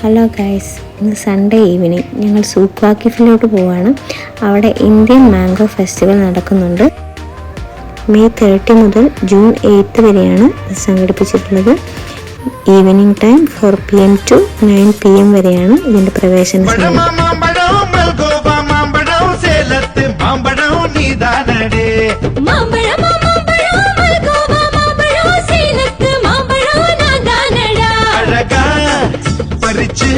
Hello guys ഇന്ന് Sunday evening ഞങ്ങൾ soup വാക്കിഫിലോട്ട് പോവാണ് അവിടെ ഇന്ത്യൻ മാംഗോ ഫെസ്റ്റിവൽ നടക്കുന്നുണ്ട്. മെയ് തേർട്ടി മുതൽ ജൂൺ എയ്ത്ത് വരെയാണ് സംഘടിപ്പിച്ചിട്ടുള്ളത്. Evening time four P M to nine P M വരെയാണ് ഇതിന്റെ പ്രവേശന സമയം. பறிச்சு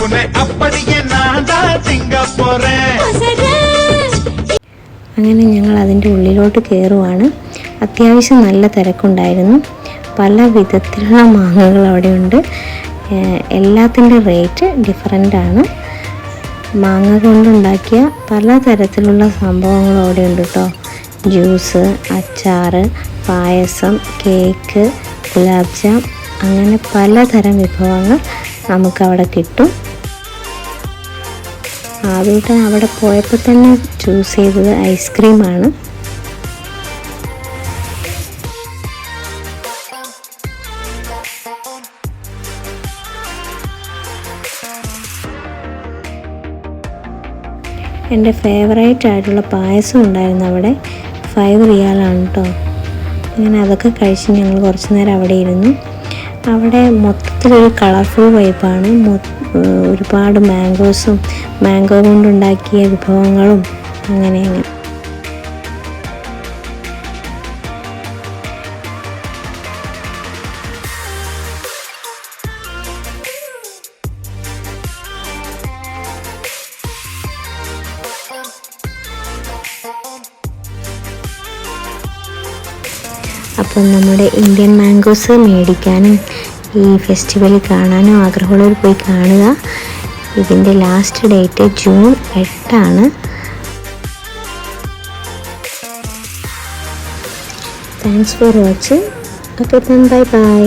உன்னை அப்படியே நான் தான் திங்க போறேன் அசட അങ്ങനെ ഞങ്ങൾ അതിൻ്റെ ഉള്ളിലോട്ട് കയറുവാണ് അത്യാവശ്യം നല്ല തിരക്കുണ്ടായിരുന്നു പല വിധത്തിലുള്ള മാങ്ങകൾ അവിടെയുണ്ട് ഏഹ് എല്ലാത്തിൻ്റെ റേറ്റ് ഡിഫറെൻ്റ് ആണ് മാങ്ങ കൊണ്ടുണ്ടാക്കിയ പല തരത്തിലുള്ള സംഭവങ്ങളും അവിടെ ഉണ്ട് കേട്ടോ ജ്യൂസ് അച്ചാറ് പായസം കേക്ക് ഗുലാബ് ജാം അങ്ങനെ പലതരം വിഭവങ്ങൾ നമുക്കവിടെ കിട്ടും. ആദ്യമായിട്ട് അവിടെ പോയപ്പോൾ തന്നെ ചൂസ് ചെയ്തത് ഐസ്ക്രീമാണ് എന്റെ ഫേവറേറ്റ് ആയിട്ടുള്ള പായസം ഉണ്ടായിരുന്നു അവിടെ. ഫൈവ് റിയാലാണ് കേട്ടോ അങ്ങനെ അതൊക്കെ കഴിച്ച് ഞങ്ങൾ കുറച്ച് നേരം അവിടെ ഇരുന്നു. അവിടെ മൊത്തത്തിലൊരു കളർഫുൾ വൈബാണ് ഒരുപാട് മാംഗോസും മാംഗോ കൊണ്ടുണ്ടാക്കിയ വിഭവങ്ങളും അങ്ങനെ അങ്ങനെ. അപ്പം നമ്മുടെ ഇന്ത്യൻ മാംഗോസ് മേടിക്കാനും ഈ ഫെസ്റ്റിവൽ കാണാനും ആഗ്രഹമുള്ളവർ പോയി കാണുക. ഇതിന്റെ ലാസ്റ്റ് ഡേറ്റ് ജൂൺ എട്ടാണ്. Thanks for watching okay bye bye